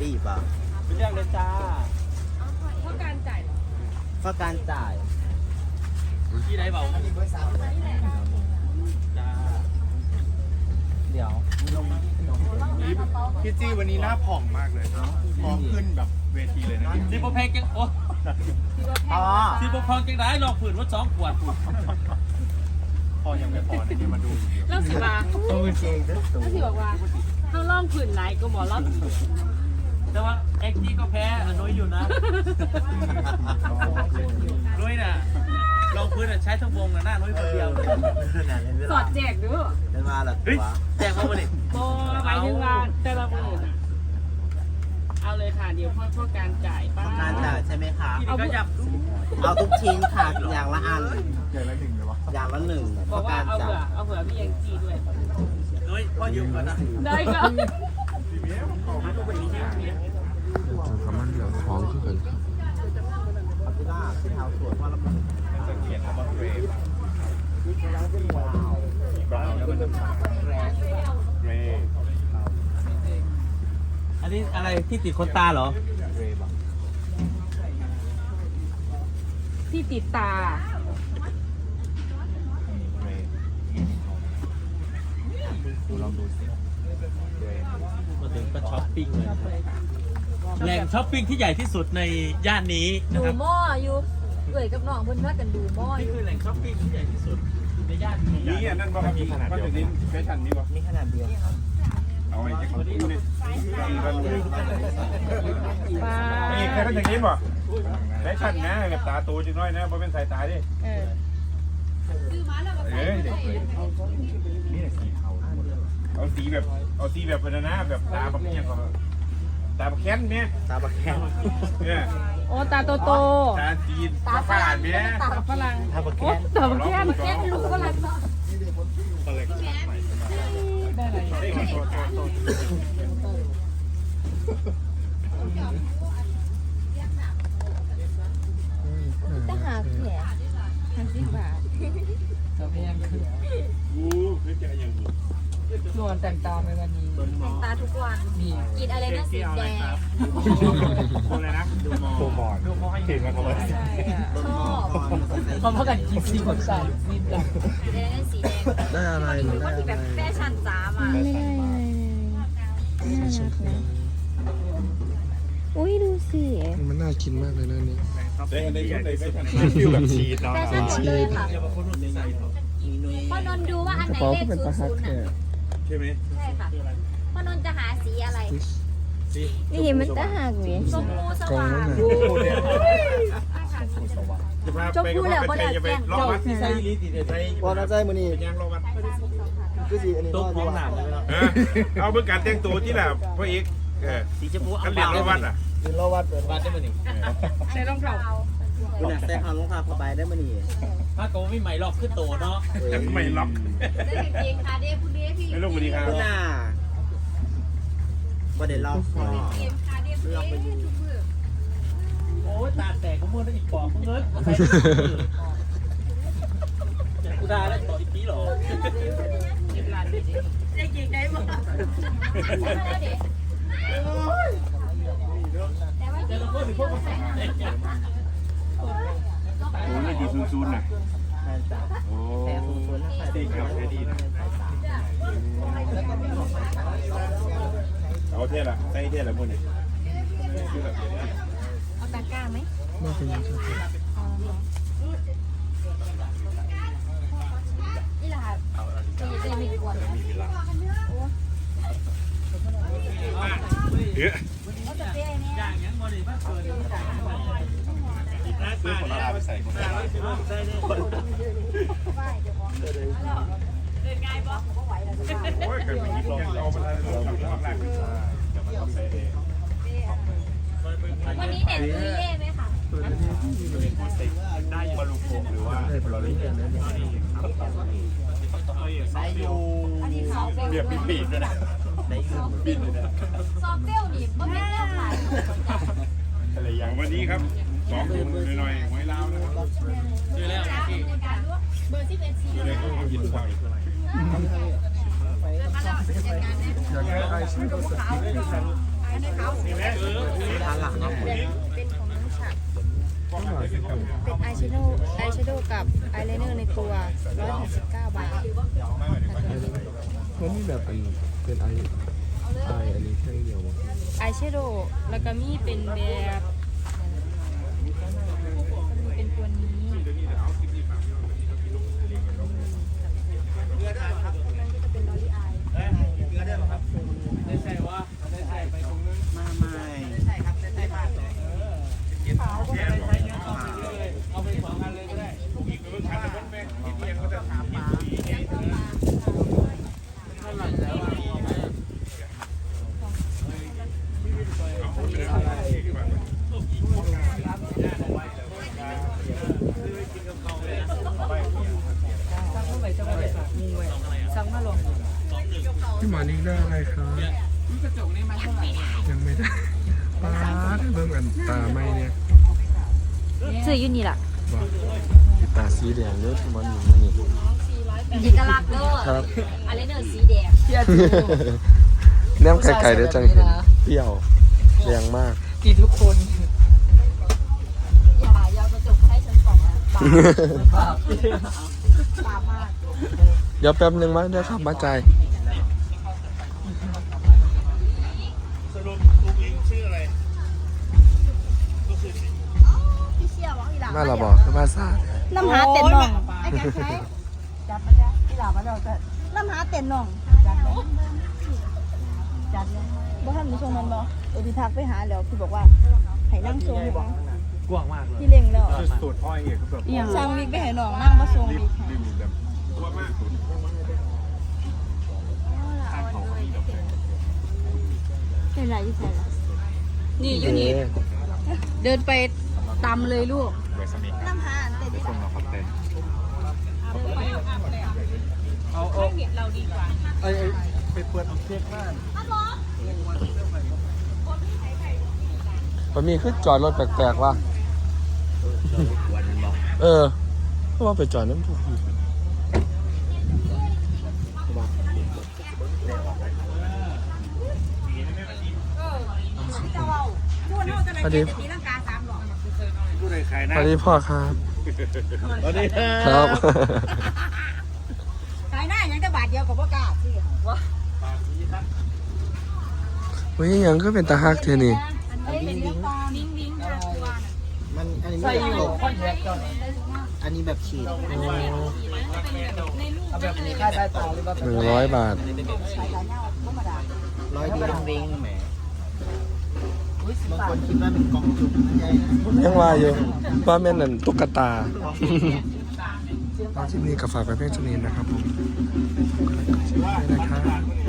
ปี้ป่ะเป็นเรื่องเลยจ้าเพราะการจ่ายเหรอเพราะการจ่ายที่ไหนเบาจ้าเดี๋ยวพี่จี้วันนี้หน้าผ่องมากเลยพร้อมขึ้นแบบเวทีเลยนะซีโปแพงจังโอ้อ๋อซีโปแพงจังได้ลองผืนว่าสองขวดพอยังไม่พอนะที่มาดูเล่าสิว่าตัวจริงด้วยตัวเล่าสิบอกว่าถ้าล่องผื่นไหนก็หมอล่อง แต่ว่าแอ็กจี้ก็แพ้อนุยอยู่นะนุ้ยน่ะลองพื้นอะใช้ทั้งวงนะหน้านุ้ยคนเดียวเลยสอดแจกดูเป็นมาหรอเฮ้ยตัวแจ้งมาบ่ดิโบหมายถึงว่าแต่ละมือเอาเลยค่ะเดี๋ยวพ่อพ่อการจ่ายป้าการจ่ายใช่ไหมคะที่นี่ก็หยับดูเอาทุกชิ้นค่ะอย่างละอันเจอแล้วถึงเลยวะอย่างละหนึ่งเพบอกราะว่าการเอาจ่าเผื่อยเอาเผื่อพี่ยังจีด้วยนุ้ยพ่อยืมก่อนนะได้ค่ะ สามารถเหลือของขึ้นกันครับเอาที่เท้าสวยเพราะเราเป็นจะเขียนคำว่าเกรย์บราวน์แล้วมันอันนี้อะไรที่ติดคนตาเหรอ ที่ติดตา ลองดูสิเกรย์ มาถึงก็ช้อ ปปิ้งเลยครับแหล่งช้อปปิ้งที่ใหญ่ที่สุดในย่านนี้นะดูครับ หม้ออยู่เอ่ยกับน้องเพิ่นพากันดูหม้ออนี่ยู่คือแหล่งช้อปปิ้งที่ใหญ่ที่สุดในย่านนี้นี่อันนั้นว่ามีขนาดเดียวกันแฟชั่นนี่วะนี่ขนาดเดียวเอาไอ้ที่ของกูนี่กันเลยป้านี่แค่เป็นอย่างนี้ป่ะแฟชั่นนะแบบตาโตจังน้อยนะเพราะเป็นสายตาดิเออเอ้ยเด็กเลยนี่สีเทาเอาสีแบบ เอาสีแบบเป็นนะแบบตาแบบนี้ก็ตาแบบแค้นเนี่ยตาบักแข้งเนี่ยโอ้ตาโตโตตาจีนตาฝาดเนี่ยตาฝรั่งตาบักโอ้แข้งตาแก้มแค่ลูกก็รักเนาะ ได้อะไรจะหาแขนห้าสิบบาท กูไม่เจออย่างนี้ นวลแต่งตาในวันนี้แต่งตาทุกวันกินอะไรนะสีแดงคนอะไรนะดูมอดูมอนดูมอเก่งมากเลยบนหม้อก่อนมันใส่เขาพักกันกินซีคนใส่นิดเดียวสีแดงนั่นสีแดงได้อะไรหนูคนได้ที่อะแบบไรแฟชั่นจ้ามาไม่ได้อะไรเลยน่ารักนะอุ้ยดูสิ มันน่ากินมากเลยนะอันนี่ได้ได้ชุดไหนได้ฟิลแบบชีสเนาะแฟชั่นหมดเลยค่ะมีนุ้ยพ่อนนท์ดูว่าอันกระไหนเป๋าเลก็ขเป็นศูปนลาย์ฮัศูกนย์แค่อะ ใช่ไหมใช่ค่ะพ่อนนท์จะหาสีอะไรนี่มันตาหักนี่ชมพูสว่างจะพาไปก็ไปจะไปรอบวัดที่ไซรีติดเลยไปว่าน่าใจมือนี่ย่างรอบวัดคือสิอันนี้ตกก็ของหนามเลยเนาะเอาเพื่อการแต่งตัวที่แหละพ่อเอกเออสีชมพูกัเอานเรียนรอบวัดอะยืนรอวัดเปิดวัดได้ไหมนี่ในรองเท้า คุณน่ะแต่ทำลงคาพอใบได้มือนี่ถ้าโกไม่ใหม่หรอกขึ้นโตเนาะยังไม่ล็อกได้จริงค่ะเด้คุณเด้พี่ไม่ลงสวัสดีครับคุณน่ะประเด็นรอบคอเกมค่ะเด้คุณเด้ทุกมือโอ้ยตาแตกกูมือได้อีกปอกมึงเอ้ยกูได้แล้วต่ออีกปีหรอได้ยิงได้บ่แต่ว่าแต่ละคนพวกมัน โอ้ยดีซูนซูนน่ะแฟนจ๋าโอ้แต่คุณชวนให้ใครดีครับดีนะเอาเท่ละใส่เท่ละมุ่นนี่เอาตะกร้าไหมมากเป็นยังครับนี่แหละค่ะจะจะมีกวนเอ๊ะเขาจะเปี้ยเนี่ย อย่างยังบ่ได้มาเกิด ซื้อผลไม้ไปใส่คนละไหวเดี๋ยวมองเดินง่ายบ่ก็ไหวแล้วจ้าโอ้ยกันไปยิบยังเอามาได้เราอยู่ข้างล่างพิซซ่เดี๋ยวมันต้องใส่เองวันนี้เด็ดตุยเย่ไหมคะได้บอลลูกโป่งหรือว่าบอลลูกได้อยู่เบียบปีดๆด้วยนะได้อยู่ปีดเลยนะซอฟเตี้ยวนี่บ่เป็นเจ้าขายอะไรอย่างวันนี้ครับ องถุงหน่อยๆไว้เล้านะครับดูแล้วเบอร์สิบเอ็ดซีเดี๋ยวเขากินข้าวมาแล้วจัดการนะอยากได้ไอซ์ก็สติ๊กนะครับไอด้านหลังก็หมดเป็นของน้องฉัดเป็นอายแชโดว์อายแชโดว์กับอายไลเนอร์ในตัว169 บาทมันมีแบบอันเป็นไอไออันนี้แค่เดียวมั้งอายแชโดว์แล้วก็มีเป็นแบบ Thank you. พี่หมอนิกได้อะไรครับยังไม่ได้ป้าดเบิ่งอันตาไม่เนี่ยซื้ออยู่นี่ล่ะบอกติดตาสีแดงเยอะพี่หมอนิกมานี่มีกระลักเด้อครับอะไรเนอร์สีแดงแนมไกลๆเดี๋ยวจังเห็นเปรี้ยวแรงมากดีทุกคนอย่าอย่าเอากระจกให้ฉันส่องนะบาปบาปมากเดี๋ยวแป๊บหนึงมาเดี๋ยวครับมาจ่ มาเราบอกคือภาษาน้ำหาเต็นน่องไอ้แกใช้จับมาจ้ะอีหลามาเราจะน้ำหาเต็นน่องจัดเลยจัดเลยบ่ทันมีชงมันบ่เออพี่ทักไปหาแล้วพี่บอกว่าให้นั่งชงให้บ่กว้างมากเลยพี่เล็งแล้วคือสูตรพ่อเอกคือแบบสั่งวิกไปให้น้องนั่งมาชงวิกให้ริมแบบตัวมากสุดเป็นไรที่ใส่ละนี่อยู่นี่เอ๊ะเดินไปตำเลยลูกเวสมิกน้ำหาเต็ม คนมาคอนเทนต์เอาเอาไอ้ไอ้ไปเปิดเช็คบ้านมันมีขึ้นจอดรถแปลกๆว่ะวันนั้นบอกเออเพราะว่าไปจอดน้ำถูกอีกสวัสดีตีลังกาสามหลอกผู้ใดขายสนะวัสดีพ่อครับ สวัสดีคครัรับ บ ขายหน้ายังจะบาทเดียวกับพ่อกาสิวะเฮ้ยยังก็เป็นตาฮักเทนี่เอ้ยเป็นเรื่องตอนนิ้งนิ้งทางตัวน่ะมันอันนี้ไม่ได้ตกอันนี้แบบฉีดหนึ่งร้อยบาทร้อยเดียวเองแหม บางคนคิดว่าเป็นกล่องจุ่มใหญ่นะยังว่าอยู่ว่าแม่นนั่นตุ๊กตาตอนที่นี้กับฝากไปเพียงเท่านี้นะครับผมขอบคุณนะครับ